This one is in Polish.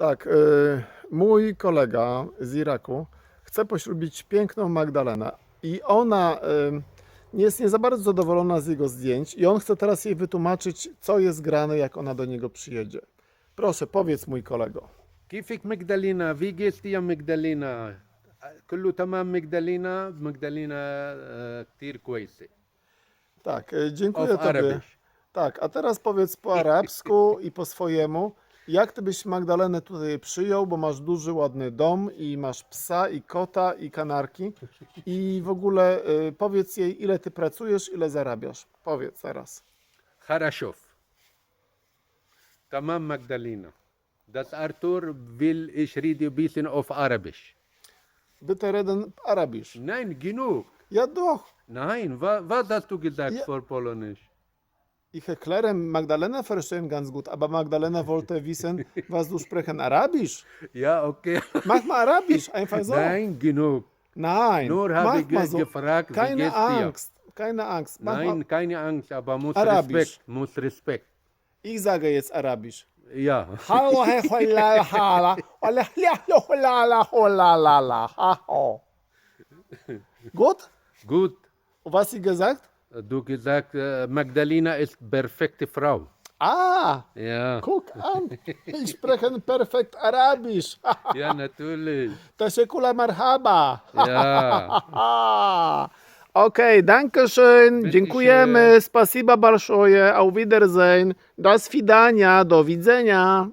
Tak, y, mój kolega z Iraku chce poślubić piękną Magdalenę i ona y, nie jest nie za bardzo zadowolona z jego zdjęć i on chce teraz jej wytłumaczyć, co jest grane, jak ona do niego przyjedzie. Proszę, powiedz mój kolego. كيفك مجدلينا في جيت يا مجدلينا كله تمام مجدلينا مجدلينا آه، كتير كويسة Tak, y, dziękuję Of tobie. Arabish. Tak, a teraz powiedz po arabsku i po swojemu, Jak ty byś Magdalenę tutaj przyjął, bo masz duży, ładny dom i masz psa i kota i kanarki i w ogóle y, powiedz jej, ile ty pracujesz, ile zarabiasz. Powiedz zaraz. Haraszow. Tamam Magdalena. Das Arthur will ich rede ein bisschen auf Arabisch. Bitte reden Arabisch. Nein, genug. Ja doch. Nein, wa, was hast du gesagt Ja. vor Ich erkläre Magdalena verstehen ganz gut, aber Magdalena wollte wissen, was du sprechen Arabisch. Ja, okay. Mach mal Arabisch, einfach so. Nein, genug. Nein, Nur habe ich so. gefragt, Keine? Angst, keine Angst. Mach Nein, mal. keine Angst, aber muss Arabisch. Respekt. Muss Respekt. Ich sage jetzt Arabisch. Ja. Hallo, he, hola, hala, hola, hola, hola, hola, la, la, ha, ho. Gut? Gut. Was sie gesagt? Du gesagt, äh, Magdalena ist perfekte Frau. Ah, ja. guck an, ich spreche perfekt Arabisch. ja, natürlich. Tasekula marhaba. ja. Okay, danke schön. Dziękujemy. Schön. Spasiba barszoje. Auf Wiedersehen. Das Fidania. Do widzenia.